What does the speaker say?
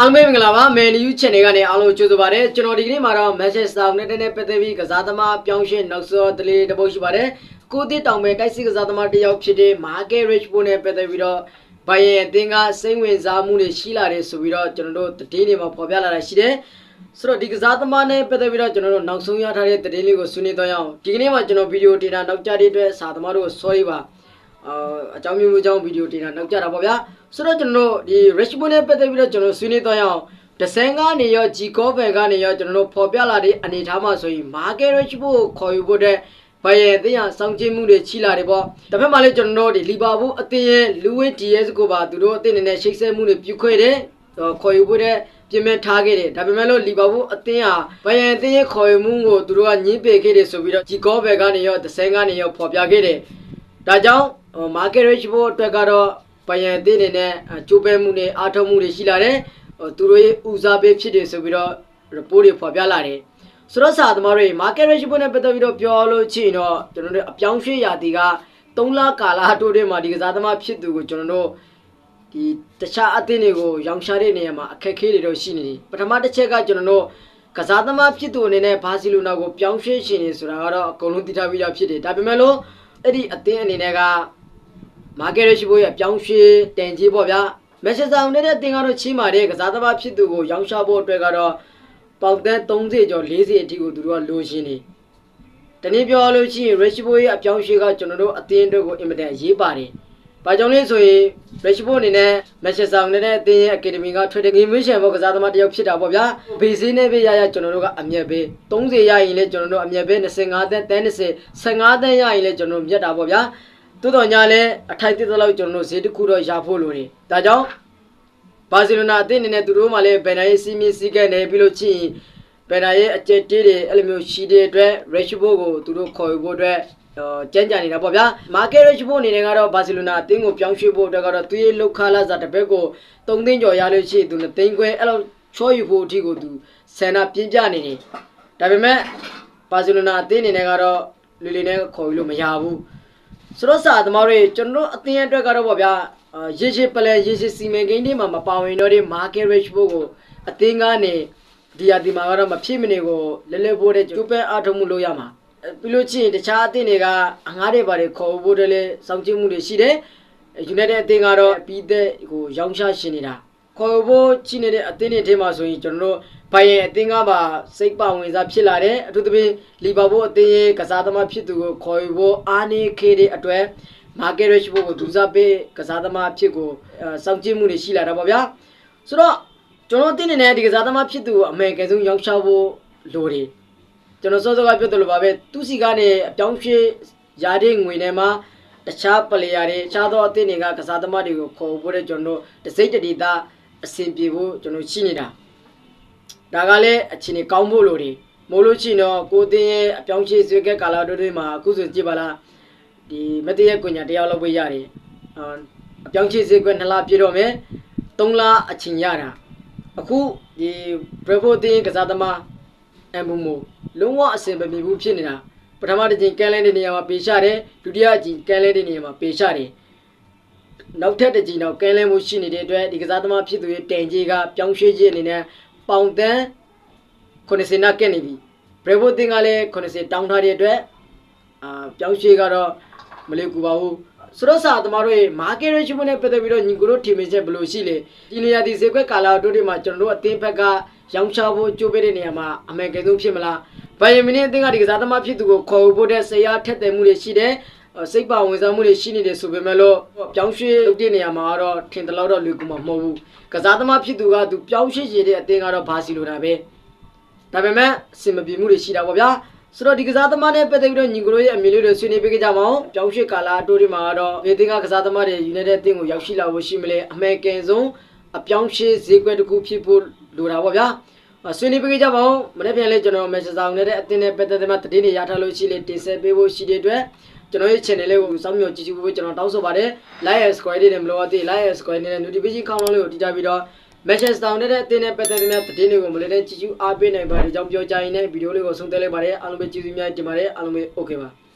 အားလုံးပဲမင်္ဂလာပါမယ်နယူး channel ကနေအားလုံးကြိုဆိုပါရစေကျွန်တော်ဒီကနေ့မှာတော့ Manchester United နဲ့ပတ်သက်ပြီးကစားသမားပြောင်းရွှေ့နောက်စောတလေးတစ်ပုတ်ရှိပါတယ်ကိုသစ်တောင်ပဲတိုက်စစ်ကစားသမားတစ်ယောက်ဖြစ်တဲ့ Market Rashford နဲ့ပတ်သက်ပြီးတော့ဘိုင်ယန်အသင်းကစိတ်ဝင်စားမှုတွေရှိလာတယ်ဆိုပြီးတော့ကျွန်တော်တို့သတင်းတွေမှာဖော်ပြလာတာရှိတယ်ဆိုတော့ဒီကစားသမားနဲ့ပတ်သက်ပြီးတော့ကျွန်တော်တို့နောက်ဆုံးရထားတဲ့သတင်းလေးကိုဆွေးနွေးသွားရအောင်ဒီကနေ့မှာကျွန်တော်ဗီဒီယိုတင်တာနောက်ကြတဲ့အတွက်စာသမားတို့ sorry ပါအာအကြောင်းမျိုးမျိုးကြောင့်ဗီဒီယိုတင်တာနောက်ကြတာပေါ့ဗျာ ဆိုတော့ကျွန်တော်တို့ဒီ Rashford နဲ့ပတ်သက်ပြီးတော့ကျွန်တော်ဆွေးနွေးသွားရအောင်ဒဇန်ကနေရော G Cover ကနေရောကျွန်တော်တို့ပေါ်ပြလာတဲ့အနေအထားမှာဆိုရင် Market Rashford ကိုခေါ်ယူဖို့တဲ့ဘိုင်ယန်အသင်းရစောင့်ကြည့်မှုတွေချီလာတယ်ပေါ့တစ်ဖက်မှာလည်းကျွန်တော်တို့ဒီလီဗာပူးအသင်းရဲ့လူဝစ် DS ကိုပါသူတို့အသင်းအနေနဲ့ရှိတ်ဆက်မှုတွေပြုခွဲတယ်ဟောခေါ်ယူဖို့တဲ့ပြင်မဲ့ထားခဲ့တယ်ဒါပေမဲ့လို့လီဗာပူးအသင်းဟာဘိုင်ယန်အသင်းရဲ့ခေါ်ယူမှုကိုသူတို့ကညှင်းပယ်ခဲ့တယ်ဆိုပြီးတော့ G Cover ကနေရောဒဇန်ကနေရောပေါ်ပြခဲ့တယ်ဒါကြောင့်ဟို market rate ဖို့အတွက်ကတော့ ပယံအသင်းအနေနဲ့အကျိုးပဲမှုတွေအားထုတ်မှုတွေရှိလာတယ်ဟိုသူတို့ရဲ့ဦးစားပေးဖြစ်တယ်ဆိုပြီးတော့ report တွေဖော်ပြလာတယ်ဆိုတော့စာသမားတွေ market rate ဖို့နဲ့ပတ်သက်ပြီးတော့ပြောလို့ချင်တော့ကျွန်တော်တို့အပြောင်းရွှေ့ရာတီက3လကာလတိုးတဲ့မှာဒီကစားသမားဖြစ်သူကိုကျွန်တော်တို့ဒီတခြားအသင်းတွေကိုရောင်းချတဲ့နေရာမှာအခက်အခဲတွေတော့ရှိနေတယ်ပထမတစ်ချက်ကကျွန်တော်တို့ကစားသမားဖြစ်သူအနေနဲ့ဘာစီလိုနာကိုပြောင်းရွှေ့ရှင်နေဆိုတာကတော့အကုန်လုံးသိထားပြီးသားဖြစ်တယ်ဒါပေမဲ့လို့အဲ့ဒီအသင်းအနေနဲ့က market rate ဘိုးရဲ့ပြောင်းရွှေ့တန်ကြီးပေါ့ဗျာမက်ဆက်ဆာဦးနဲ့တဲ့အသင်းကတော့ချီးမာတဲ့ကစားသမားဖြစ်သူကိုရောင်းချဖို့အတွက်ကတော့ပေါက်တန်း30ကျော်40အထိကိုသူတို့ကလိုချင်နေတနည်းပြောရလို့ရှိရင် rate ဘိုးရဲ့အပြောင်းရွှေ့ကကျွန်တော်တို့အသင်းအတွက်ကိုအင်မတန်အရေးပါတယ်ဘာကြောင့်လဲဆိုရင် rate ဘိုးအနေနဲ့မက်ဆက်ဆာဦးနဲ့တဲ့အသင်းရဲ့ academy က trading game mission ဘောကစားသမားတစ်ယောက်ဖြစ်တာပေါ့ဗျာဘေးစင်းနဲ့ပဲရရကျွန်တော်တို့ကအမြတ်ပဲ30ရရင်လည်းကျွန်တော်တို့အမြတ်ပဲ25တန်းတန်း30 15တန်းရရင်လည်းကျွန်တော်တို့မြတ်တာပေါ့ဗျာ တိုးတော်ညာလဲအထိုက်တစ်သက်လောက်ကျွန်တော်တို့ဈေးတစ်ခုတော့ရဖို့လိုတယ်။ဒါကြောင့်ဘာစီလိုနာအသင်းအနေနဲ့သူတို့မှလည်းဘယ်နိုင်စီမီစီကဲနေပြီးလို့ချင်းဘယ်နိုင်ရဲ့အကျက်တေးတွေအဲ့လိုမျိုးရှိတဲ့အတွက် Rashford ကိုသူတို့ခေါ်ယူဖို့အတွက်တော့ကြမ်းကြံနေတာပေါ့ဗျာ။ Market Rashford အနေနဲ့ကတော့ဘာစီလိုနာအသင်းကိုပြောင်းရွှေ့ဖို့အတွက်ကတော့သူရဲ့လောက်ခလာစားတစ်ဘက်ကို3သိန်းကျော်ရလို့ရှိရင်သူ2သိန်းခွဲအဲ့လိုချောယူဖို့အထိကိုသူဆန္ဒပြင်းပြနေတယ်။ဒါပေမဲ့ဘာစီလိုနာအသင်းအနေနဲ့ကတော့လူလီနဲ့ခေါ်ယူလို့မရဘူး။ ဆိုတော့စာသမားတွေကျွန်တော်တို့အသင်းအတွက်ကတော့ဗောဗျာအာရေရှည်ပလဲရေရှည်စီမံကိန်းတွေမှာမပါဝင်တော့တဲ့ market rate ဖို့ကိုအသင်းကနေဒီဟာဒီမှာကတော့မဖြစ်မနေကိုလဲလဲဖို့တဲ့ကျိုးပဲအားထုတ်မှုလုပ်ရမှာအဲပြီးလို့ချင်းတခြားအသင်းတွေကအငားတွေပါတယ်ခေါ်ဖို့တဲ့လဲစောင့်ကြည့်မှုတွေရှိတယ် United အသင်းကတော့ပြီးတဲ့ဟိုရောင်းချရှင်နေတာ ခေါ်ဖို့ချိနေတဲ့အသင်းတွေထဲမှာဆိုရင်ကျွန်တော်တို့ဘိုင်ယန်အသင်းကပါစိတ်ပါဝင်စားဖြစ်လာတယ်အထူးသဖြင့်လီဗာပူးအသင်းရဲ့ကစားသမားဖြစ်သူကိုခေါ်ယူဖို့အားနေခဲ့တဲ့အတွက် market rate ဖို့ကိုဒူစားပေးကစားသမားဖြစ်ကိုအဲစောင့်ကြည့်မှုတွေရှိလာတာပေါ့ဗျာဆိုတော့ကျွန်တော်တင်းနေတဲ့ဒီကစားသမားဖြစ်သူကိုအမေရိကန်ဆုံးရောက်ချဖို့လိုတယ်ကျွန်တော်စောစောကပြောတယ်လို့ပါပဲသူစီကနေအပြောင်းရွှေ့ရတဲ့ငွေနဲ့မှာတခြားပလေယာတွေတခြားသောအသင်းတွေကကစားသမားတွေကိုခေါ်ဖို့တဲ့ကျွန်တော်တို့တစိမ့်တတိသား အဆင်ပြေဖို့ကျွန်တော်ရှိနေတာဒါကလည်းအချိန်ကြီးကောင်းဖို့လိုတယ်မို့လို့ရှိရင်တော့ကိုအတင်းရဲ့အပြောင်းချေဆွေကက်ကာလာတို့တွေမှာအခုဆိုကြည့်ပါလားဒီမတည့်ရဲ့ကွညာတရားလောက်ပဲရတယ်အာအပြောင်းချေဆွေကက်နှစ်လပြည့်တော့မယ်သုံးလအချိန်ရတာအခုဒီဘရဖိုတင်းကစားသမားအမ်ဘူမိုလုံးဝအဆင်မပြေဘူးဖြစ်နေတာပထမတစ်ချိန်ကန်လဲတဲ့နေရာမှာပေရှာတယ်ဒုတိယအချိန်ကန်လဲတဲ့နေရာမှာပေရှာတယ် နောက်ထပ်တစ်ကြိမ်တော့ကဲလဲမှုရှိနေတဲ့အတွက်ဒီကစားသမားဖြစ်သူရဲ့တန်ကြီးကပြောင်းရွှေ့ခြင်းအနေနဲ့ပေါင်တန်း90နာကက်နေပြီဘရဗိုတင်ကလည်း90တောင်းထားတဲ့အတွက်အာပြောင်းရွှေ့ကတော့မလေးကူပါဘူးဆိုတော့စာသမားတို့ရဲ့ market rate နဲ့ပတ်သက်ပြီးတော့ညီကိုတို့ထင်မြင်ချက်ဘယ်လိုရှိလဲဒီနေရာဒီဈေးကွက်ကာလာတို့တွေမှာကျွန်တော်တို့အသင်းဘက်ကရောင်းချဖို့ကြိုးပေးတဲ့နေရာမှာအမေရိကန်ဆုံးဖြစ်မလားဘိုင်ယန်မီနစ်အသင်းကဒီကစားသမားဖြစ်သူကိုခေါ်ဖို့တဲ့ဆရာထက်တယ်မှုတွေရှိတယ် စိတ်ပါဝင်စားမှုတွေရှိနေတယ်ဆိုပေမဲ့လို့ပြောင်းရွှေ့လုပ်တဲ့နေရာမှာတော့ထင်တယ်လို့တော့လူကူမှာမဟုတ်ဘူးကစားသမားဖြစ်သူကသူပြောင်းရွှေ့ရတဲ့အတင်းကတော့ဘာစီလိုတာပဲဒါပေမဲ့အစင်မပြေမှုတွေရှိတာပေါ့ဗျာဆိုတော့ဒီကစားသမားနဲ့ပတ်သက်ပြီးတော့ညီကိုတို့ရဲ့အမြင်လေးတွေဆွေးနွေးပေးကြပါအောင်ပြောင်းရွှေ့ကာလာအတိုးတွေမှာတော့ဒီတင်းကကစားသမားတွေ United အသင်းကိုရောက်ရှိလာဖို့ရှိမလဲအမေရိကန်ဆုံးအပြောင်းရွှေ့ဈေးကွက်တစ်ခုဖြစ်ဖို့လိုတာပေါ့ဗျာ ဆွေးနွေးပေးကြပါဦးမနေ့ပြန်လဲကျွန်တော်မက်ဆေ့ချ်ဆောင်နေတဲ့အသင်းနဲ့ပတ်သက်တဲ့မှာတည်င်းတွေရထားလို့ရှိလေတင်ဆက်ပေးဖို့ရှိတဲ့အတွက်ကျွန်တော်ရဲ့ channel လေးကိုစောင့်မျှော်ကြည့်ကြည့်ဖို့ကျွန်တော်တောင်းဆိုပါတယ် like and subscribe တွေနဲ့မလို့အသေး like and subscribe နဲ့ notification ခေါင်းလုံးလေးကိုတိကျပြီးတော့ Manchester United တဲ့အသင်းနဲ့ပတ်သက်တဲ့သတင်းတွေကိုမလေးတဲ့ကြည့်ကြည့်အားပေးနိုင်ပါတယ်အကြောင်းပြောကြရင်လည်းဗီဒီယိုလေးကိုဆုံးသက်လိုက်ပါတယ်အားလုံးပဲကျေးဇူးများတင်ပါတယ်အားလုံးပဲ okay ပါ